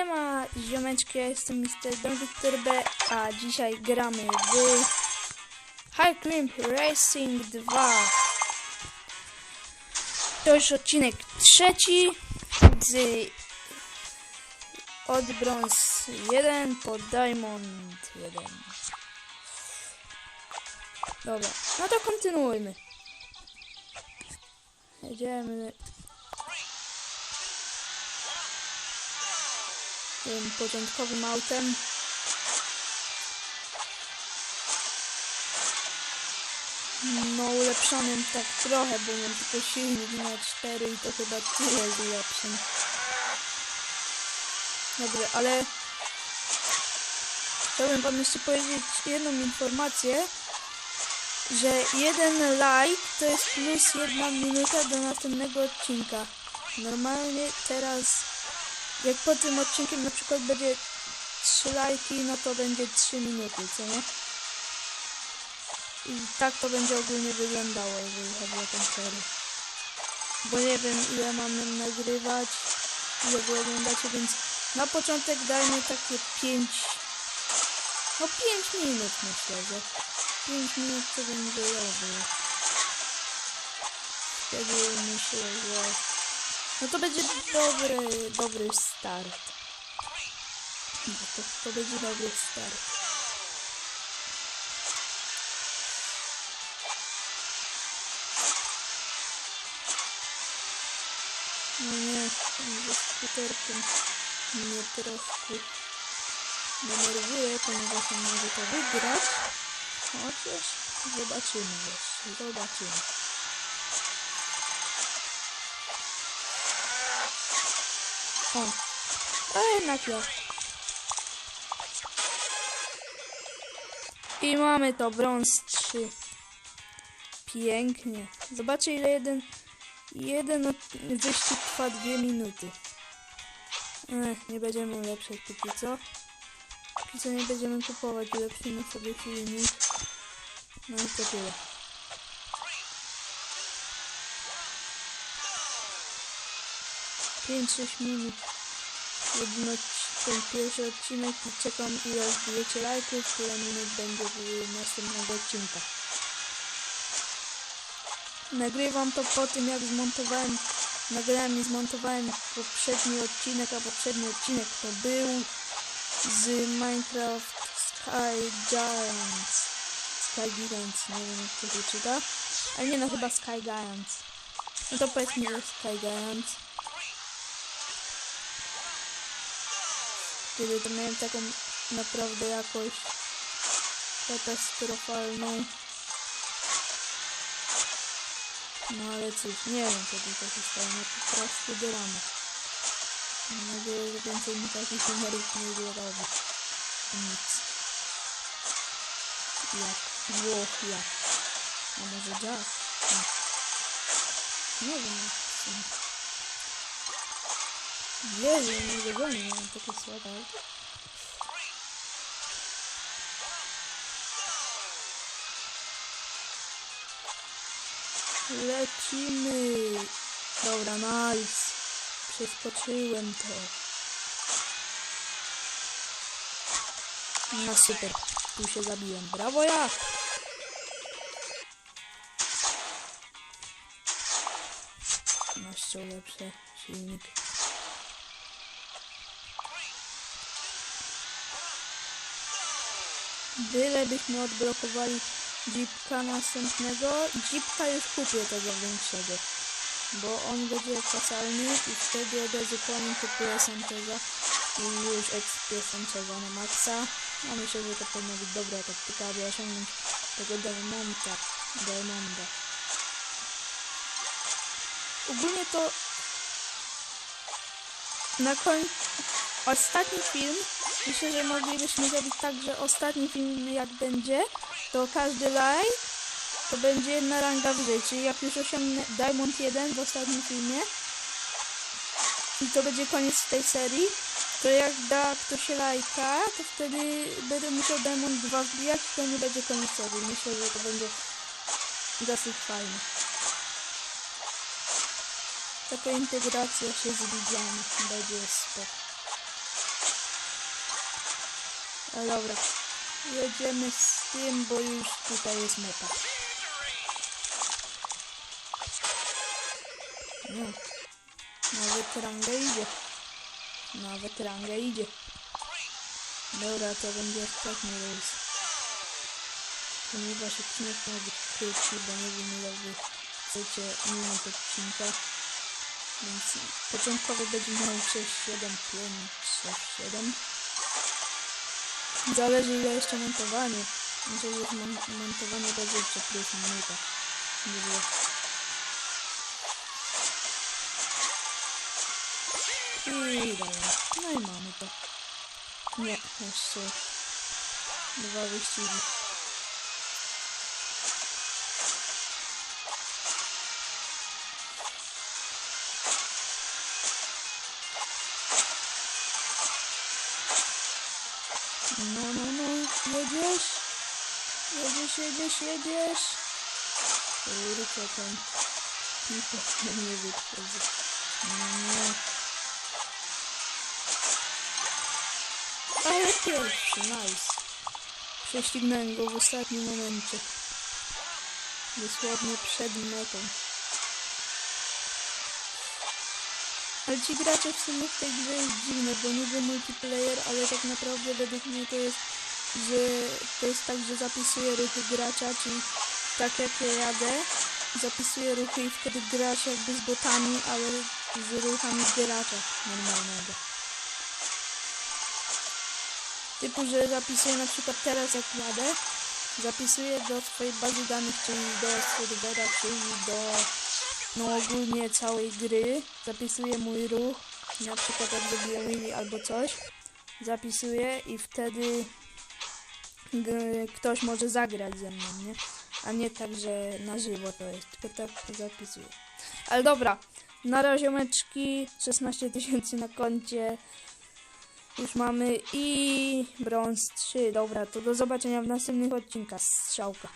Siema, ziomeczki, ja jestem Mr. B, a dzisiaj gramy w High Cream Racing 2. To już odcinek trzeci z od brąz 1 po diamond 1. Dobra, no to kontynuujmy. Jedziemy tym początkowym autem. No ulepszonym tak trochę, bo mam tylko silnik na 4 i to chyba tyle z ulepszeń. Dobra, ale chciałbym wam jeszcze powiedzieć jedną informację, że jeden like to jest plus jedna minuta do następnego odcinka. Normalnie teraz jak po tym odcinkiem na przykład będzie 3 lajki, no to będzie 3 minuty, co nie? I tak to będzie ogólnie wyglądało, jeżeli chodzi o tę serię. Bo nie wiem ile mam nagrywać, ile wy oglądacie, więc na początek dajmy takie 5, no 5 minut myślę, że 5 minut to będzie dobrze. Wtedy myślę, że no to będzie dobry, dobry start. No to, to będzie dobry start. No nie, ze skuterkiem mnie troszkę denerwuje, ponieważ on może to wygrać. Chociaż zobaczymy jeszcze, zobaczymy. O, a jednak ja. I mamy to, brąz 3. Pięknie. Zobaczcie ile jeden, jeden wyścig trwa 2 minuty. Ech, nie będziemy ulepszać póki co. Póki co nie będziemy kupować, ulepszymy sobie silnik. No i to tyle. Pięć, sześć minut. Jedno, ten pierwszy odcinek i czekam ile wbijecie lajków, tyle minut będzie następnego odcinka. Nagrywam to po tym jak zmontowałem, nagrałem i zmontowałem poprzedni odcinek, a poprzedni odcinek to był z Minecraft Sky Giants. Sky Giants, nie wiem jak to się czyta. Ale nie no, chyba Sky Giants. No to powiedzmy, Sky Giants. Kiedy to miałem taką naprawdę jakość katastrofalną. No ale cóż, nie wiem co tutaj się stało, no po prostu drama. Mam nadzieję, że więcej mi takich numerów nie zrobi. Nic. Jak? Włoch jak? A może Jack? Nie. Nie wiem. Jezu, nie dogonię, mam takie słabe auto. Lecimy! Dobra, nice. Przeskoczyłem to. No super. Tu się zabiłem. Brawo ja! Jeszcze lepszy silnik. Byle byśmy odblokowali jeepka następnego. Jeepka już kupię tego większego. Bo on będzie kasalny i wtedy od razu po nim kupuję Sancheza i już ekspię Sancheza na maksa. A myślę, że to powinno być dobra taktyka, aby osiągnąć tego Diamonda. Diamonda. Ogólnie to na końcu ostatni film myślę, że moglibyśmy zrobić tak, że ostatni film jak będzie, to każdy live to będzie jedna ranga wyżej, czyli jak już osiągnę Diamond 1 w ostatnim filmie i to będzie koniec tej serii, to jak da ktoś lajka, to wtedy będę musiał Diamond 2 wbijać to nie będzie koniec serii. Myślę, że to będzie dosyć fajne. Taka integracja się z widzami będzie spoko. Ale dobra. Jedziemy z tym, bo już tutaj jest meta. No. Nawet ranga idzie. Nawet ranga idzie. Dobra, to będzie ostatni rejs. Ponieważ odcinek ma być krótki, bo nie wiem ile wy chcecie minut odcinka. Więc początkowy będzie miał 6, 7, 5, 6, 7. Zależy ile jeszcze montowanie. Jeżeli jest mon montowanie będzie jeszcze plus minuta. Nie było. I dobra. No i mamy to. Nie, jeszcze dwa wyścigi. No, no, no, jedziesz? Jedziesz, jedziesz, jedziesz? Kurczę, tam. I to nie wyprzedzę. Nie. Ale pierwszy, nice. Prześcignąłem go w ostatnim momencie. Dosłownie przed metą. Ale ci gracze w sumie w tej grze jest dziwne, bo niby multiplayer, ale tak naprawdę według mnie to jest, że to jest tak, że zapisuję ruchy gracza, czyli tak jak ja jadę, zapisuję ruchy i wtedy grasz jakby z botami, ale z ruchami gracza normalnego. Typu, że zapisuję na przykład teraz jak jadę, zapisuję do swojej bazy danych, czyli do serwera, czyli do no ogólnie całej gry, zapisuję mój ruch, na przykład jak zrobię wheelie albo coś, zapisuję i wtedy ktoś może zagrać ze mną, nie? A nie tak, że na żywo to jest, tylko tak zapisuję. Ale dobra, na razie meczki, 16 tysięcy na koncie, już mamy i brąz 3, dobra, to do zobaczenia w następnych odcinkach, strzałka.